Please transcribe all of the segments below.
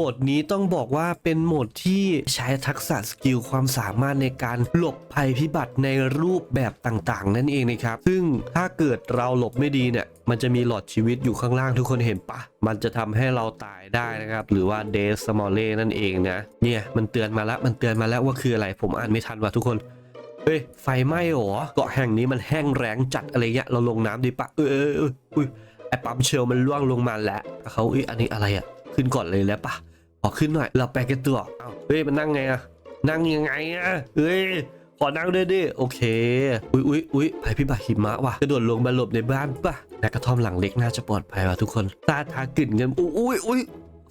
หมดนี้ต้องบอกว่าเป็นโหมดที่ใช้ทักษะสกิลความสามารถในการหลบภัยพิบัติในรูปแบบต่างๆ นั่นเองนะครับ ซึ่งถ้าเกิดเราหลบไม่ดีเนี่ยมันจะมีหลอดชีวิตอยู่ข้างล่างทุกคนเห็นปะ มันจะทำให้เราตายได้นะครับ หรือว่าเดสมอลเล่นั่นเองนะ เนี่ยมันเตือนมาแล้ว มันเตือนมาแล้วว่าคืออะไร ผมอ่านไม่ทันว่ะทุกคน เฮ้ย ไฟไหม้เหรอ เกาะแห่งนี้มันแห้งแรงจัดอะไรเงี้ย เราลงน้ำดีปะ เออเออเอออุ้ยไอ้ปั๊มเชลมันล่วงลงมาแล้วเขาเอ้ยอันนี้อะไรอะขึ้นก่อนเลยแล้วปะ ขอขึ้นหน่อยเราไปกันตัวเอ้าเฮ้ยมันนั่งไงอะนั่งยังไงอะเฮ้ยขอนั่งด้วยดิโอเค อุ้ยอุ้ยอุ้ยภัยพิบัติหิมะว่ะกระโดดลงมาหลบในบ้านปะนกระท่อมหลังเล็กน่าจะปลอดภัยว่ะทุกคนตาทากลิ่นเงินอุ้ยอุ้ยอุ้ย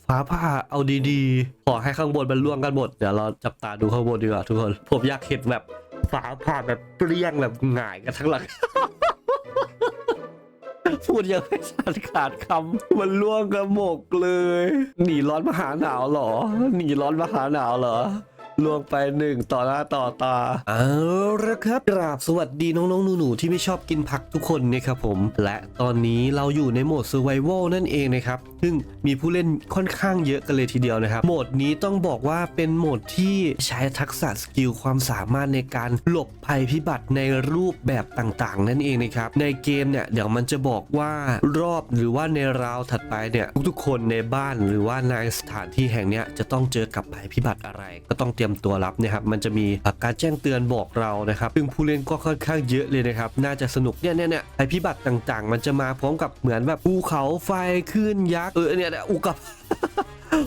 ฟ้าผ่าเอาดีๆ ขอให้ข้างบนมันล่วงกันหมด เดี๋ยวเราจับตาดูข้างบนดีกว่าทุกคน ผมอยากเห็นแบบฟ้าผ่าแบบเปรี้ยงแบบหงายกันทั้งหลัง พูดยังไม่สันขาดคำมันล่วงกระหมกเลย หนีร้อนมาหาหนาวเหรอ หนีร้อนมาหาหนาวเหรอ ลวงไปหนึ่งต่อหน้าต่อตาเอาละครับกราบสวัสดีน้องๆหนูๆที่ไม่ชอบกินผักทุกคนนะครับผม และตอนนี้เราอยู่ในโหมด Survival นั่นเองนะครับ ซึ่งมีผู้เล่นค่อนข้างเยอะกันเลยทีเดียวนะครับ โหมดนี้ต้องบอกว่าเป็นโหมดที่ใช้ทักษะสกิลความสามารถในการหลบภัยพิบัติในรูปแบบต่างๆ นั่นเองนะครับ ในเกมเนี่ยเดี๋ยวมันจะบอกว่ารอบหรือว่าในราวถัดไปเนี่ยทุกๆคนในบ้านหรือว่าในสถานที่แห่งเนี้ยจะต้องเจอกับภัยพิบัติอะไร ก็ต้องเตรียมตัวรับนะครับมันจะมีการแจ้งเตือนบอกเรานะครับซึ่งผู้เล่นก็ค่อนข้างเยอะเลยนะครับน่าจะสนุกเนี่ยเนี่ยเนี่ยภัยพิบัติต่างๆ มันจะมาพร้อมกับเหมือนแบบภูเขาไฟขึ้นยักษ์เออเนี่ยนะอุกับ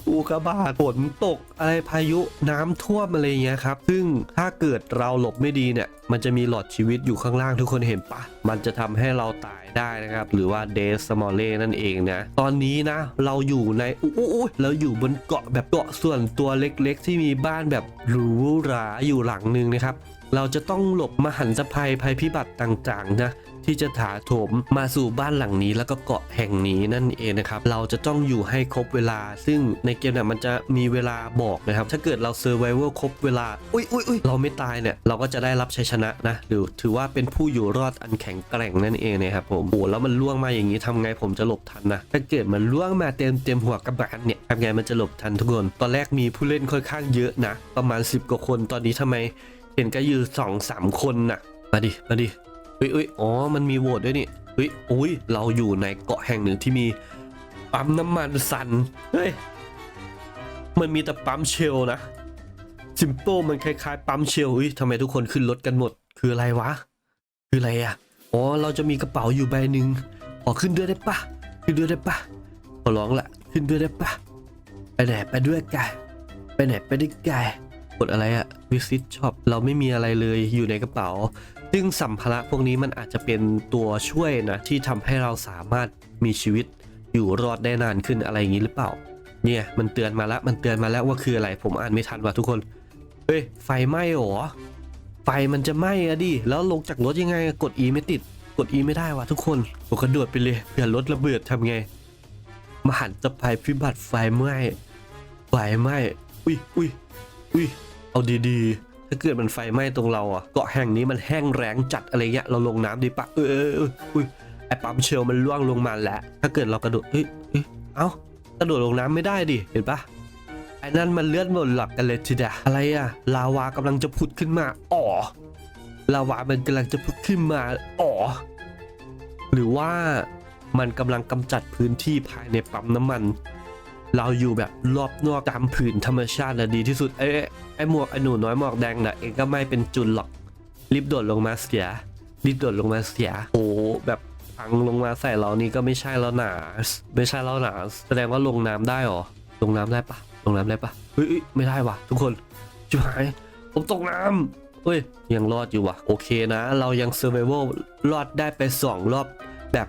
อุกกาบาตฝนตกอะไรพายุน้ำท่วมอะไรเงี้ยครับ ซึ่งถ้าเกิดเราหลบไม่ดีเนี่ย มันจะมีหลอดชีวิตอยู่ข้างล่างทุกคนเห็นปะ มันจะทำให้เราตายได้นะครับ หรือว่าเดสมอลเล่นั่นเองนะ ตอนนี้นะ เราอยู่ในอู้เราอยู่บนเกาะแบบเกาะส่วนตัวเล็กๆ ที่มีบ้านแบบหรูหราอยู่หลังหนึ่งนะครับ เราจะต้องหลบมหันตภัยภัยพิบัติต่างๆนะ ที่จะถาโถมมาสู่บ้านหลังนี้แล้วก็เกาะแห่งนี้นั่นเองนะครับเราจะต้องอยู่ให้ครบเวลา ซึ่งในเกมเนี่ยมันจะมีเวลาบอกนะครับ ถ้าเกิดเราเซอร์ไวเวลครบเวลาอุ้ยอุ้ยอุ้ยเราไม่ตายเนี่ยเราก็จะได้รับชัยชนะนะหรือถือว่าเป็นผู้อยู่รอดอันแข็งแกร่งนั่นเองนะครับผมโอ้แล้วมันล่วงมาอย่างนี้ทำไงผมจะหลบทันนะถ้าเกิดมันล่วงมาเต็มเต็มหัวกระบาลเนี่ยทำไงมันจะหลบทันทุกคนตอนแรกมีผู้เล่นค่อนข้างเยอะนะ ประมาณ 10 กว่าคนตอนนี้ทำไมเห็นก็อยู่สองสามคนน่ะมาดิ มาดิ เฮ้ยเอ้ยอ๋อ มันมีโหวตด้วยนี่เฮ้ยอุ้ย เราอยู่ในเกาะแห่งหนึ่งที่มีปั๊มน้ำมันสันเฮ้ย มันมีแต่ปั๊มเชลนะซิมเปิลมันคล้ายๆปั๊มเชลอุ้ยทำไมทุกคนขึ้นรถกันหมด คืออะไรวะ คืออะไรอะ อ๋อ เราจะมีกระเป๋าอยู่ใบหนึ่งขอขึ้นด้วยได้ปะขึ้นด้วยได้ปะขอร้องละ ขึ้นด้วยได้ปะไปไหนไปด้วยกันไปไหนไปด้วยกันกดอะไรอะวิซิตช็อปเราไม่มีอะไรเลยอยู่ในกระเป๋า ซึ่งสัมภาระพวกนี้มันอาจจะเป็นตัวช่วยนะที่ทำให้เราสามารถมีชีวิตอยู่รอดได้นานขึ้นอะไรอย่างนี้หรือเปล่า เนี่ยมันเตือนมาแล้วมันเตือนมาแล้วว่าคืออะไร ผมอ่านไม่ทันว่ะทุกคนเฮ้ยไฟไหม้เหรอไฟมันจะไหม้อะดิแล้วลงจากรถยังไงกด E ไม่ติด กด E ไม่ได้ว่ะทุกคนผมกระโดดไปเลยเผื่อรถระเบิดทำไงมหันตภัยพิบัติไฟไหม้ไฟไหม้อุ้ยอุ้ยอุ้ยเอาดีๆ ถ้าเกิดมันไฟไหม้ตรงเราอะเกาะแห่งนี้มันแห้งแรงจัดอะไรเงี้ยเราลงน้ำดีปะเออเอออุ้ยไอปั๊มเชลมันล่วงลงมาแล้ว ถ้าเกิดเรากระโดดเอ้ยเอ้ยเอ้ากระโดดลงน้ำไม่ได้ดิเห็นปะไอ้นั่นมันเลื่อนบนหลักกันเลยทีเดียวอะไรอะลาวากำลังจะผุดขึ้นมาอ๋อลาวามันกำลังจะผุดขึ้นมาอ๋อหรือว่ามันกำลังกำจัดพื้นที่ภายในปั๊มน้ำมัน เราอยู่แบบรอบนอกตามผืนธรรมชาตินะดีที่สุดเอ้ไอ้หมวกไอ้หนูน้อยหมวกแดงน่ะเองก็ไม่เป็นจุนหรอกรีบโดดลงมาเสียรีบโดดลงมาเสียโอ้แบบพังลงมาใส่เรานี่ก็ไม่ใช่แล้วหนาไม่ใช่แล้วหนาแสดงว่าลงน้ำได้หรอลงน้ำได้ปะลงน้ำได้ปะเฮ้ยไม่ได้ว่ะ ทุกคนชิบหายผมตกน้ำเฮ้ยยังรอดอยู่ว่ะ โอเคนะ เรายังเซอร์ไ a เวลรอดได้ไปสองรอบแบบ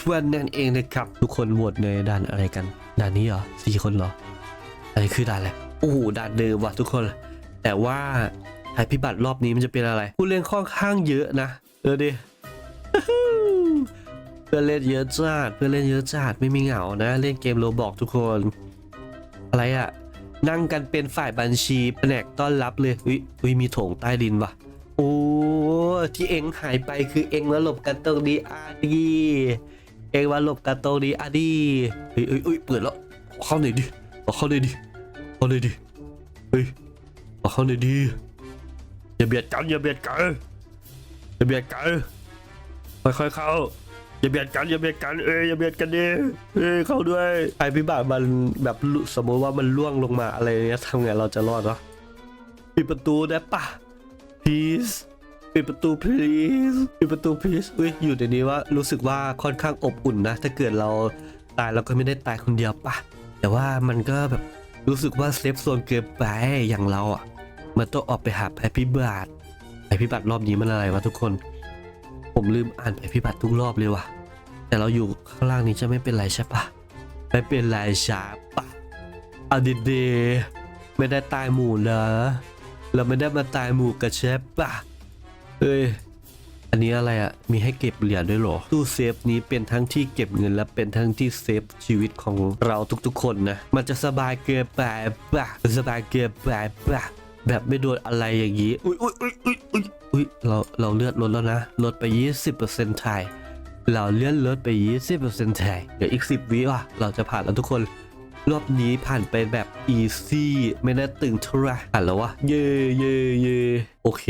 ทวนๆนั่นเองนะครับ ทุกคนโหวตในด่านอะไรกันด่านนี้เหรอสี่คนเหรออันนี้คือด่านอะไรโอ้โหด่านเดิมว่ะทุกคน แต่ว่าภัยพิบัติรอบนี้มันจะเป็นอะไร ผู้เล่นค่อนข้างเยอะนะเออดิเพื่อนเล่นเยอะจัดเพื่อนเล่นเยอะจัดไม่มีเหงานะ เล่นเกมโรบอกทุกคน อะไรอะนั่งกันเป็นฝ่ายบัญชีแผนกต้อนรับเลยอุ้ยอุ้ยมีโถงใต้ดินว่ะ โอ้ที่เองหายไปคือเองมาหลบกันตรงนี้อาดีเองมาหลบกันตรงนี้อาดีเฮ้ยเฮ้ยเฮ้ยเปิดแล้วเข้าหน่อยดิเข้าเลยดิเอาเลยดิเฮ้ยเข้าเลยดิอย่าเบียดกันอย่าเบียดกันอย่าเบียดกันค่อยๆเข้าอย่าเบียดกันอย่าเบียดกันเอ้ยอย่าเบียดกันดิเอ้ยเข้าด้วยไอพิบัติมันแบบสมมติว่ามันล่วงลงมาอะไรเงี้ยทำไงเราจะรอดวะปิดประตูได้ปะ please ปิดประตู please ปิดประตู please อุ้ยอยู่ในนี้ว่ารู้สึกว่าค่อนข้างอบอุ่นนะ ถ้าเกิดเราตายเราก็ไม่ได้ตายคนเดียวปะแต่ว่ามันก็แบบรู้สึกว่าเซฟโซนเกินไปอย่างเราอะ มันต้องออกไปหาภัยพิบัติภัยพิบัติรอบนี้มันอะไรวะทุกคน ผมลืมอ่านภัยพิบัติทุกรอบเลยว่ะ แต่เราอยู่ข้างล่างนี้จะไม่เป็นไรใช่ปะไม่เป็นไรใช่ปะเอาดีๆไม่ได้ตายหมู่นะ เราไม่ได้มาตายหมู่กับเชฟป่ะ เอ้ย อันนี้อะไรอะ่ะ มีให้เก็บเหรียญด้วยหรอ ตู้เซฟนี้เป็นทั้งที่เก็บเงินและเป็นทั้งที่เซฟชีวิตของเราทุกๆคนนะ มันจะสบายเกินไปปะสบายเกินไปปะแบบไม่โดนอะไรอย่างนี้อุ้ยอุ้ยอุ้ยอุ้ยอุ้ยอุ้ยเราเราเลือดลดแล้วนะ ลดไป 20%ไทยเราเลื่อนลดไป 20%ไทยเดี๋ยวอีก 10วิว่ะ เราจะผ่านแล้วทุกคน รอบนี้ผ่านไปแบบอีซี่ไม่น่าตึงเท่าไหร่ผ่านแล้ววะ เย่เย่เย่โอเค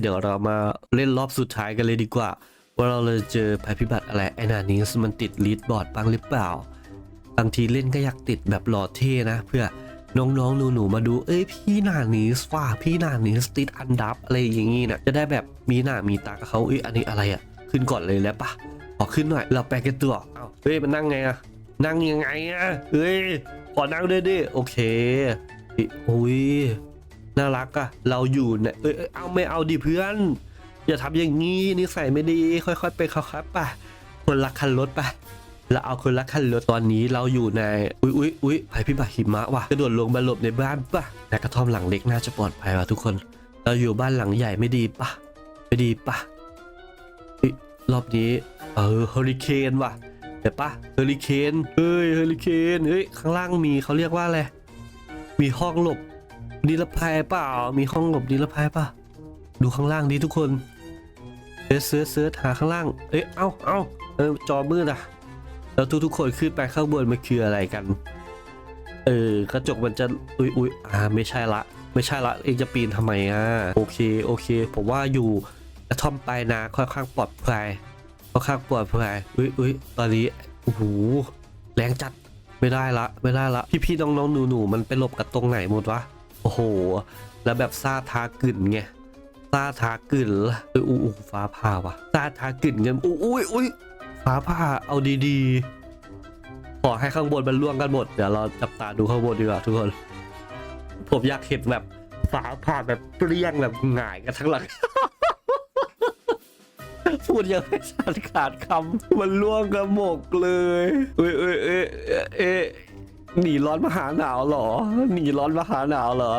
เดี๋ยวเรามาเล่นรอบสุดท้ายกันเลยดีกว่า ว่าเราจะเจอภัยพิบัติอะไรไอ้นานี้มันติดลีดบอร์ดบ้างหรือเปล่า บางทีเล่นก็อยากติดแบบหล่อเท่นะ เพื่อน้องๆหนูๆมาดู เอ้ยพี่นานี้ว่า พี่นานี้ติดอันดับอะไรอย่างงี้นะจะได้แบบมีหน้ามีตากับเขาเอ้ยอันนี้อะไรอะขึ้นก่อนเลยแล้วปะขอขึ้นหน่อยเราแปลกันตัวเอาเฮ้ยมันนั่งไงอะ นั่งยังไงอะเฮ้ยขอนั่งด้วยดิโอเคอิอุ้ยน่ารักอะเราอยู่เนี่ยเอ้ยเอาไม่เอาดิเพื่อน อย่าทำอย่างงี้นิสัยไม่ดีค่อยๆไปค่อยๆไปคนละคันรถไปเราเอาคนละคันรถตอนนี้เราอยู่ในอุ้ยอุ้ยอุ้ยภัยพิบัติหิมะว่ะกระโดดลงมาหลบในบ้านปะแต่กระท่อมหลังเล็กน่าจะปลอดภัยว่ะทุกคน เราอยู่บ้านหลังใหญ่ไม่ดีปะไม่ดีปะรอบนี้เออเฮอริเคนว่ะ เห็นปะเฮอริเคนเฮ้ยเฮอริเคนเฮ้ยข้างล่างมีเขาเรียกว่าอะไรมีห้องหลบนิรภัยเปล่า มีห้องหลบนิรภัยเปล่าดูข้างล่างดีทุกคนเซิร์ชเซิร์ชเซิร์ชหาข้างล่าง เอ้ยเอ้าเอ้าเออจอมืดอะแล้วทุกๆคนขึ้นไปข้างบนมันคืออะไรกัน เออกระจกมันจะอุ้ยอุ้ยอ่าไม่ใช่ละ ไม่ใช่ละเองจะปีนทำไมอะโอเคโอเค ผมว่าอยู่กระท่อมปลายนาค่อนข้างปลอดภัย ค่อนข้างปลอดภัยอุ้ยอุ้ยตอนนี้โอ้โหแรงจัดไม่ได้ละไม่ได้ละพี่พี่ๆน้องน้องหนูหนูๆมันไปหลบกันตรงไหนหมดวะโอ้โห แล้วแบบซาทากึ่นไงซาทากึ่นละเอออู้อู้ฟ้าผ่าวะซาทากึ่นเงินอุ้ยอุ้ยอุ้ยฟ้าผ่าเอาดีๆขอให้ข้างบนมันล่วงกันหมดเดี๋ยวเราจับตาดูข้างบนดีกว่าทุกคน ผมอยากเห็นแบบฟ้าผ่าแบบเปรี้ยงแบบหงายกันทั้งหลัง พูดยังไม่ทันขาดคำมันล่วงกระหมกเลยเอ้ยเอ้ยเอ้ยเอ้ยหนีร้อนมาหาหนาวเหรอ หนีร้อนมาหาหนาวเหรอ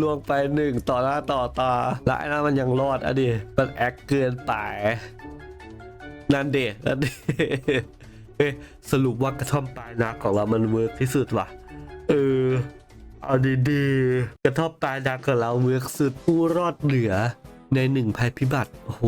ล่วงไปหนึ่งต่อหน้าต่อตาและไอ้นั่นมันยังรอดอะดิมันแอคเกินไปนั่นเดะนั่นเดะเอ้สรุปว่ากระท่อมปลายนาของเรามันเวิร์กที่สุดว่ะ เออเอาดีๆกระท่อมปลายนาของเราเวิร์กสุดผู้รอดเหลือ ในหนึ่งภัยพิบัติ โอ้โห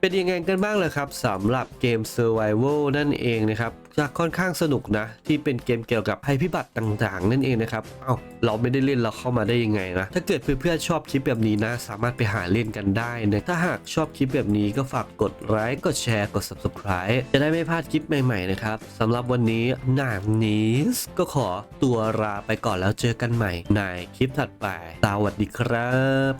เป็นยังไงกันบ้างเลยครับสำหรับเกม Survival นั่นเองนะครับจะค่อนข้างสนุกนะ ที่เป็นเกมเกี่ยวกับภัยพิบัติต่างๆ นั่นเองนะครับ เอ้าเราไม่ได้เล่นเราเข้ามาได้ยังไงนะ ถ้าเกิดเพื่อนๆชอบคลิปแบบนี้นะ สามารถไปหาเล่นกันได้นะ ถ้าหากชอบคลิปแบบนี้ก็ฝากกดไลค์กดแชร์กด subscribe จะได้ไม่พลาดคลิปใหม่ๆนะครับสำหรับวันนี้หนามนี้ก็ขอตัวลาไปก่อนแล้วเจอกันใหม่ในคลิปถัดไปสวัสดีครับ